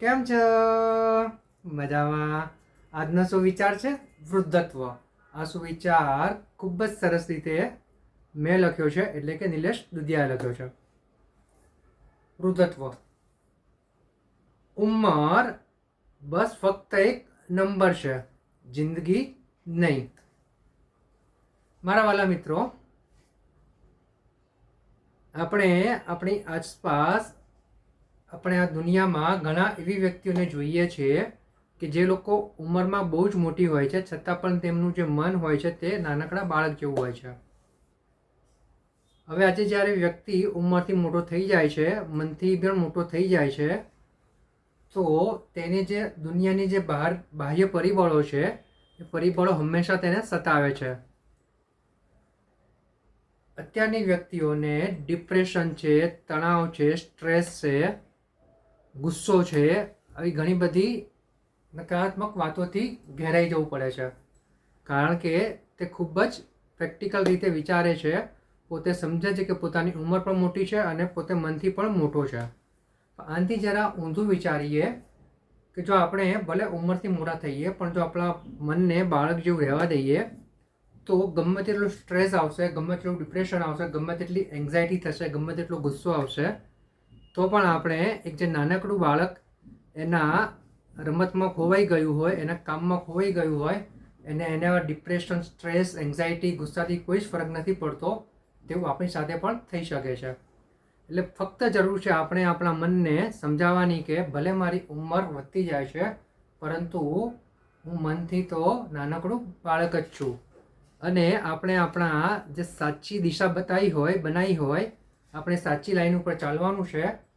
કેમ છો? મજામાં. આજનો સુવિચાર છે? વૃદ્ધત્વ. આ સુવિચાર ખૂબ જ સરસ રીતે મેં લખ્યો છે, એટલે કે નિલેશ દુધિયાએ લખ્યો છે. વૃદ્ધત્વ. ઉંમર બસ ફક્ત એક નંબર છે. જિંદગી નહીં. મારા વાલા મિત્રો, આપણે આપણી આસપાસ આપણે આ દુનિયામાં ઘણા એવી વ્યક્તિઓને જોઈએ છીએ કે જે લોકો ઉંમરમાં બહુ જ મોટી હોય છે, છતાં પણ તેમનું જે મન હોય છે તે નાનકડા બાળક જેવું હોય છે. હવે આજે જ્યારે વ્યક્તિ ઉંમરથી મોટો થઈ જાય છે, મનથી પણ મોટો થઈ જાય છે, તો તેને જે દુનિયાની જે બહાર બાહ્ય પરિબળો છે, એ પરિબળો હંમેશા તેને સતાવે છે. અત્યારની વ્યક્તિઓને ડિપ્રેશન છે, તણાવ છે સ્ટ્રેસ છે ગુસ્સો છે આવી ઘણી બધી નકારાત્મક વાતોથી ઘેરાઈ જવું પડે છે. કારણ કે તે ખૂબ જ પ્રેક્ટિકલ રીતે વિચારે છે. પોતે સમજે છે કે પોતાની ઉંમર પણ મોટી છે અને પોતે મનથી પણ મોટો છે. આનાથી જરા ઊંધું વિચારીએ કે જો આપણે ભલે ઉંમરથી મોટા થઈએ પણ જો આપણા મનને બાળક જેવું રહેવા દઈએ તો ગમે તેટલું સ્ટ્રેસ આવશે, ગમે તેટલું ડિપ્રેશન આવશે, ગમે તેટલી એન્ઝાયટી થશે, ગમે તેટલો ગુસ્સો આવશે તો પણ આપણે એક જે નાનકડું બાળક એના રમતમાં ખોવાઈ ગયું હોય, એના કામમાં ખોવાઈ ગયું હોય, એને એના ડિપ્રેશન સ્ટ્રેસ એન્ઝાયટી ગુસ્સાથી કોઈ જ ફરક નથી પડતો, તેવું આપણી સાથે પણ થઈ શકે છે. એટલે ફક્ત જરૂર છે આપણે આપણા મનને સમજાવવાની કે ભલે મારી ઉંમર વધતી જાય છે, પરંતુ હું મનથી તો નાનકડું બાળક જ છું. અને આપણે આપણા જે સાચી દિશા બતાવી હોય, બનાવી હોય, આપણે સાચી લાઈન ઉપર ચાલવાનું છે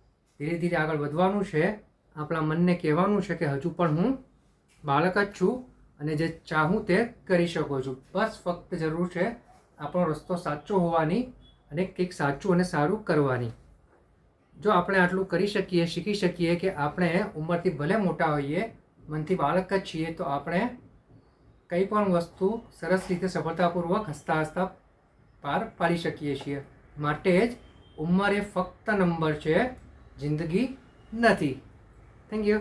ધીરે ધીરે આગળ વધવાનું છે. આપણા મનને કહેવાનું છે કે હજુ પણ હું બાળક જ છું અને જે ચાહું તે કરી શકું છું. બસ ફક્ત જરૂર છે આપણો રસ્તો સાચો હોવાની અને કંઈક સાચું અને સારું કરવાની. જો આપણે આટલું કરી શકીએ, શીખી શકીએ કે આપણે ઉંમરથી ભલે મોટા હોઈએ, મનથી બાળક જ છીએ, તો આપણે કંઈ પણ વસ્તુ સરસ રીતે સફળતાપૂર્વક હસતા હસતા પાર પાડી શકીએ છીએ. માટે જ ઉંમર એ ફક્ત નંબર છે. જિંદગી નથી. Thank you